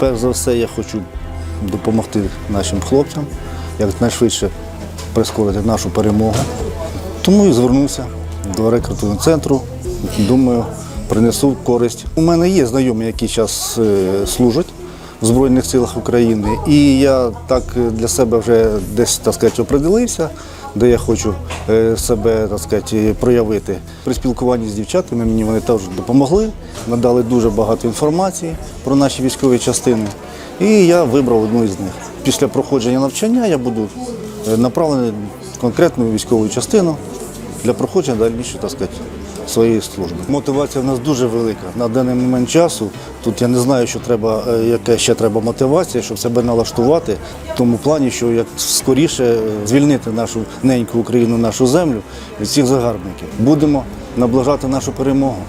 Перш за все, я хочу допомогти нашим хлопцям, якнайшвидше прискорити нашу перемогу. Тому і звернувся до рекрутного центру. Думаю, принесу користь. У мене є знайомі, які зараз служать в Збройних силах України, і я так е, для себе вже десь так сказати, определився, де я хочу е, себе так сказати, проявити. При спілкуванні з дівчатами мені вони теж допомогли, надали дуже багато інформації про наші військові частини. І я вибрав одну із них. Після проходження навчання я буду е, направлений в конкретну військову частину для проходження дальнішої, так сказати, своєї служби. Мотивація в нас дуже велика. На даний момент часу тут я не знаю, що треба, е, яка ще треба мотивація, щоб себе налаштувати в тому плані, що як скоріше е, звільнити нашу неньку Україну, нашу землю від всіх загарбників. Будемо наближати нашу перемогу.